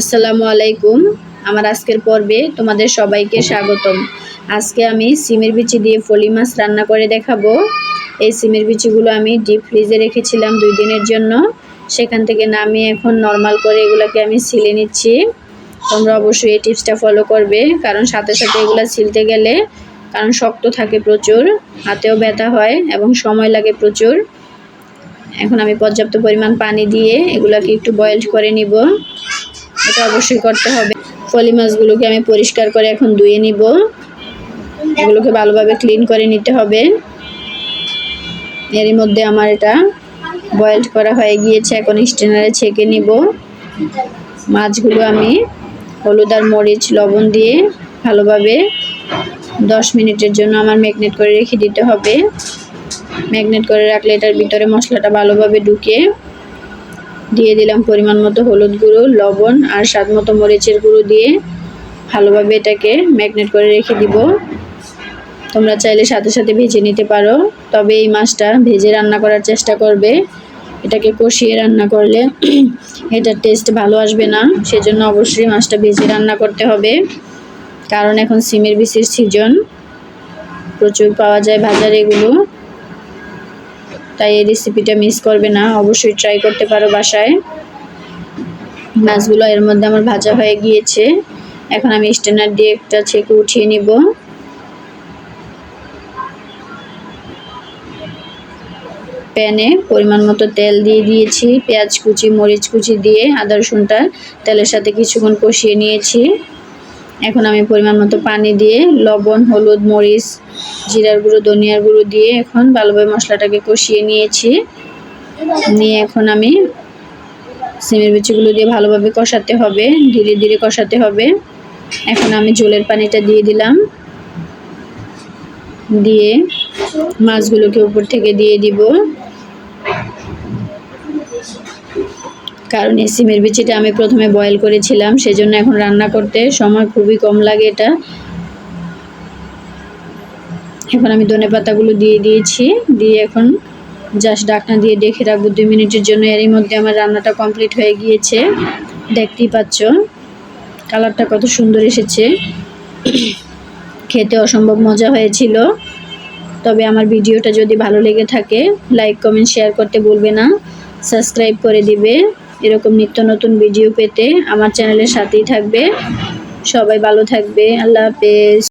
আসসালামু আলাইকুম। আমার আজকের পর্বে তোমাদের সবাইকে স্বাগতম। আজকে আমি সিমের বিচি দিয়ে ফলি মাছ রান্না করে দেখাবো। এই সিমের বিচিগুলো আমি ডিপ ফ্রিজে রেখেছিলাম দুই দিনের জন্য। সেখান থেকে নামিয়ে এখন নর্মাল করে এগুলোকে আমি সিলে নিচ্ছি। তোমরা অবশ্যই এই টিপসটা ফলো করবে, কারণ সাথে সাথে এগুলো ছিলতে গেলে কারণ শক্ত থাকে প্রচুর, হাতেও ব্যথা হয় এবং সময় লাগে প্রচুর। এখন আমি পর্যাপ্ত পরিমাণ পানি দিয়ে এগুলোকে একটু বয়েলড করে নিব। এটা অবশ্যই করতে হবে। ফলি মাছগুলোকে আমি পরিষ্কার করে এখন ধুয়ে নিব। এগুলোকে ভালোভাবে ক্লিন করে নিতে হবে। এরই মধ্যে আমার এটা বয়েলড করা হয়ে গিয়েছে। এখন স্টেনারে ছেঁকে নিব। মাছগুলো আমি হলুদ আর মরিচ, লবণ দিয়ে ভালোভাবে দশ মিনিটের জন্য আমার ম্যাগনেট করে রেখে দিতে হবে। ম্যাগনেট করে রাখলে এটার ভিতরে মশলাটা ভালোভাবে ঢুকে দিয়ে দিলাম পরিমাণ মতো হলুদ গুঁড়ো, লবণ আর স্বাদ মতো মরিচের গুঁড়ো দিয়ে ভালোভাবে এটাকে ম্যাগনেট করে রেখে দিব। তোমরা চাইলে সাথে সাথে ভেজে নিতে পারো, তবে এই মাছটা ভেজে রান্না করার চেষ্টা করবে। এটাকে কষিয়ে রান্না করলে এটার টেস্ট ভালো আসবে না, সেজন্য অবশ্যই মাছটা ভেজে রান্না করতে হবে। কারণ এখন সিমের বিচির সিজন, প্রচুর পাওয়া যায় বাজারে এগুলো। তাই এই রেসিপিটা মিস করবে না। অবশ্যই ট্রাই করতে পারো বাসায়। মাছগুলো এর মধ্যে আমার ভাজা হয়ে গিয়েছে। এখন আমি স্টেনার দিয়ে একটা ছেঁকে উঠিয়ে নিব। প্যানে পরিমাণ মতো তেল দিয়ে দিয়েছি। পেঁয়াজ কুচি, মরিচ কুচি দিয়ে আদা রসুনটা তেলের সাথে কিছুক্ষণ কষিয়ে নিয়েছি। এখন আমি পরিমাণ মতো পানি দিয়ে, লবণ, হলুদ, মরিচ, জিরার গুঁড়ো, ধনিয়ার গুঁড়ো দিয়ে এখন ভালোভাবে মশলাটাকে কষিয়ে নিয়েছি। নিয়ে এখন আমি সিমের বিচিগুলো দিয়ে ভালোভাবে কষাতে হবে, ধীরে ধীরে কষাতে হবে। এখন আমি জলের পানিটা দিয়ে দিলাম। দিয়ে মাছগুলোকে উপর থেকে দিয়ে দিব। কারণ এই সিমের বিচিটা আমি প্রথমে বয়েল করেছিলাম, সেজন্য এখন রান্না করতে সময় খুবই কম লাগে এটা। এখন আমি ধনে পাতাগুলো দিয়ে দিয়েছি, দিয়ে এখন জাস্ট ডাকনা দিয়ে দেখে রাখব দুই মিনিটের জন্য। এরই মধ্যে আমার রান্নাটা কমপ্লিট হয়ে গিয়েছে, দেখতেই পাচ্ছ। কালারটা কত সুন্দর এসেছে। খেতে অসম্ভব মজা হয়েছিল। তবে আমার ভিডিওটা যদি ভালো লেগে থাকে লাইক কমেন্ট শেয়ার করতে বলবে না। সাবস্ক্রাইব করে দিবে। এরকম নিত্য নতুন ভিডিও পেতে আমার চ্যানেলের সাথেই থাকবে। সবাই ভালো থাকবে। আল্লাহ হাফেজ।